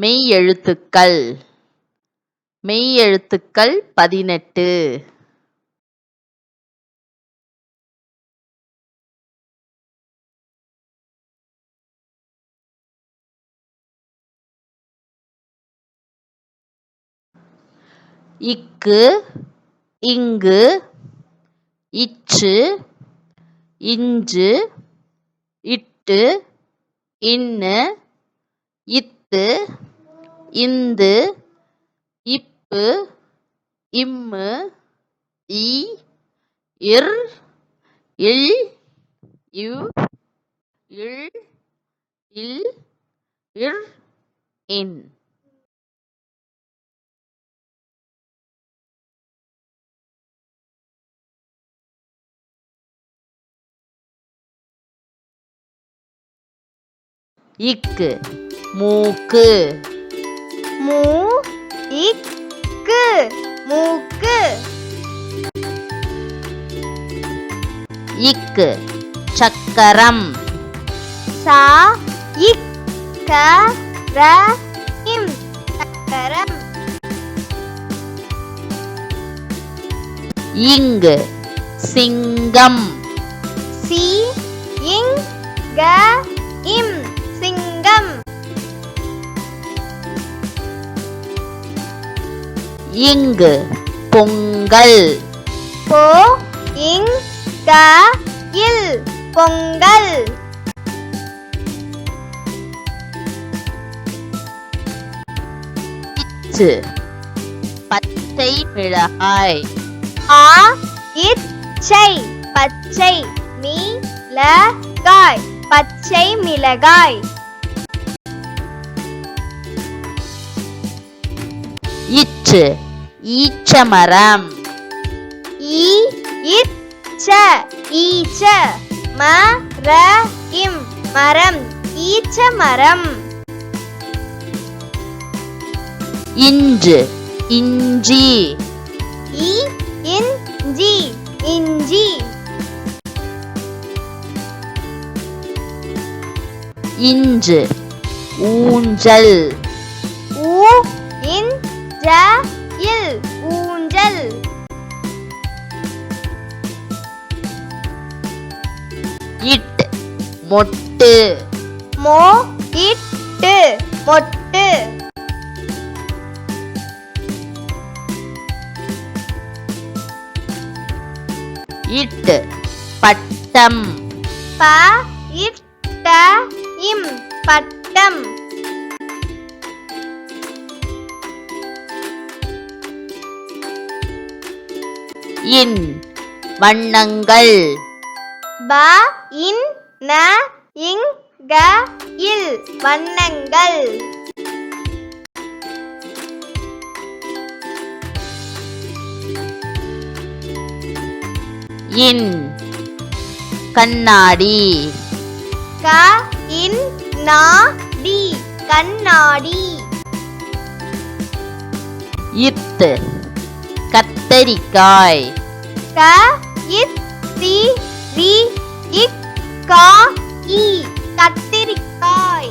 மெய்யெழுத்துக்கள். மெய்யெழுத்துக்கள் பதினெட்டு. இக்கு இங்கு இச்சு இஞ்சு இட்டு இன்னு இத்து இந்து இப்பு இம்மு இ இர் இல் இவ் இள் இல் இர் இன். இக்கு மூக்கு. மூ இக்கு மூக்கு. இக்கு. சக்கரம். சா இக் க ர இம் சக்கரம். இங்கு. சிங்கம். சி இங் க இங்கு பொங்கல். போ இங் க இல் பொங்கல். இச்சு. பச்சை மிளகாய். ஆ இச்சை பச்சை மீ ல காய் பச்சை மிளகாய். இச்சு. ஈச்சமரம். ஈ இச்ச ஈச்ச ம ர இம் மரம் ஈச்ச மரம் இஞ்சு. இஞ்சி ஈ இஞ்சி இஞ்சி. இஞ்சு ஊஞ்சல். ஊ இன் ஜ மொட்டு. மோ இட்டு மொட்டு. இட்டு. பட்டம். ப இட்ட இம் பட்டம். இன். வண்ணங்கள். ப இன் ந இங் க இல் வண்ணங்கள். இன் கண்ணாடி. க இன் நா டி கண்ணாடி. இத்து கத்தரிக்காய். க இத் தி ரி இக் கா இ கத்திரிக்காய்.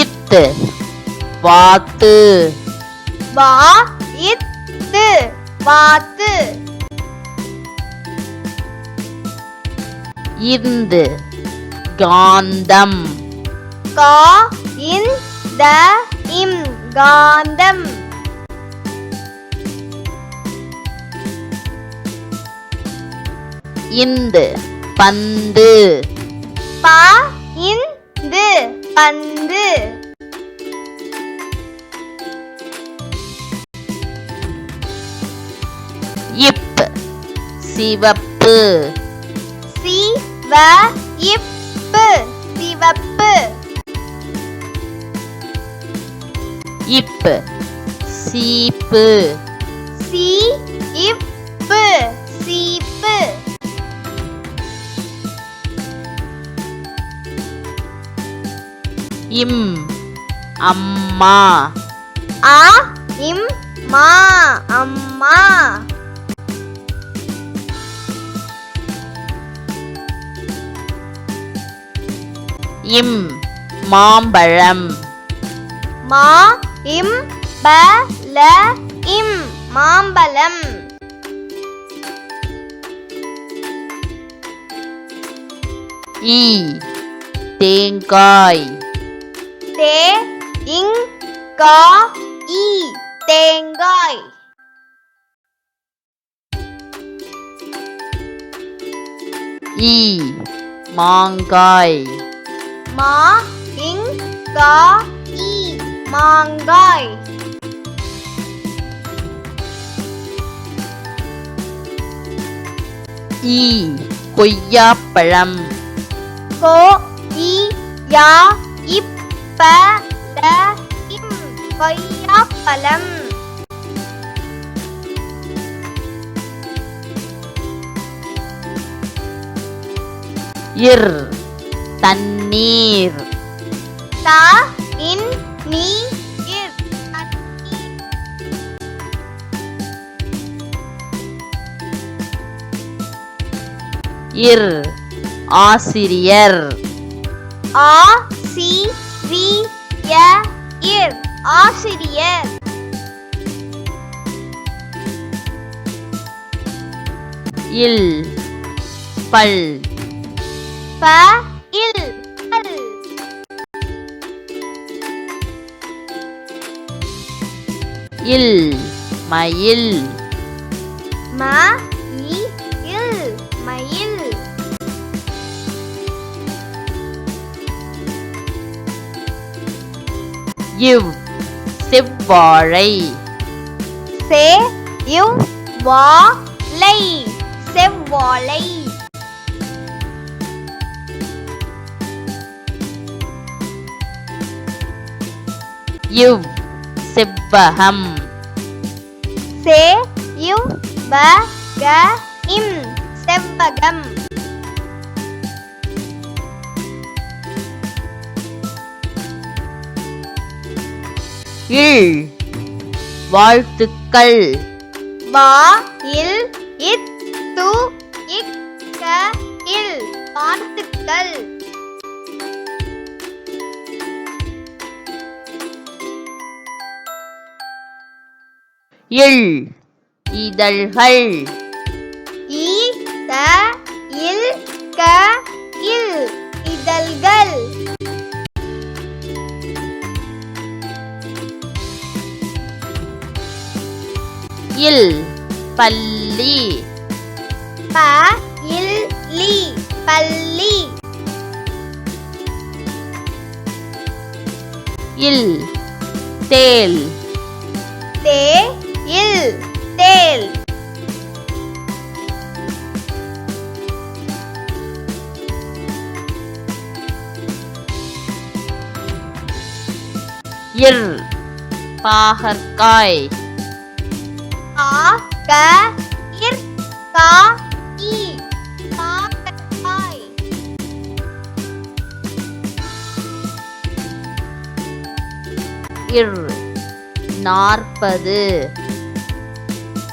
இத்து வாத்து. வா இத்து வாத்து. இந்து காந்தம். கா இன் த இம் காந்தம். இந்து. பந்து. ப இந்து பந்து. இப். சிவப்பு. சி வ இப்பு சிவப்பு. இப். சீப்பு. சி இப்பு இம். அம்மா. ஆ இம் மா அம்மா. இம் மாம்பழம். மா இம் ப ல இம் மாம்பழம். ஈ தேங்காய். தே இங் கா இ தேங்காய் ஈ மாங்காய் மா இங் கா இ மாங்காய் ஈ கொய்யாப்பழம் கோ இ யா இப் ப ல இம் கொய்யாப்பழம் இர் தண்ணீர். த இன் நீ இர் ஆசிரியர். ஆ சி ரி ய இர் ஆசிரியர். இல் பல். ப இல் பல். இல் மயில். ம இவ் செவ்வாழை சே இவ் வா லை செவ்வாழை இவ் செவ்வகம் சே இவ் இல் வாழ்த்துக்கள். வா இல் இத் து இக் க இல். வாழ்த்துக்கள். இல். இதழ்கள். இல் பள்ளி ப இல் லி பள்ளி இல் தேல். தே இல் தேல். இர் பாகற்காய். க இர் கா இ இர் நாற்பது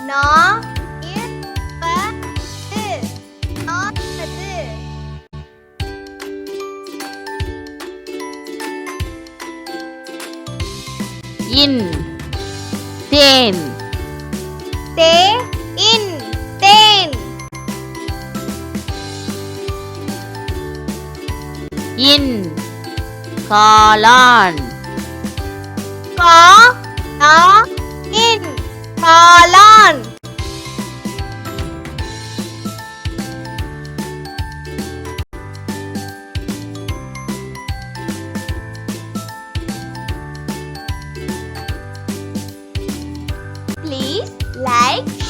நா நாற்பது. இன். தேன். தே இன் தேன் இன் காளான் கா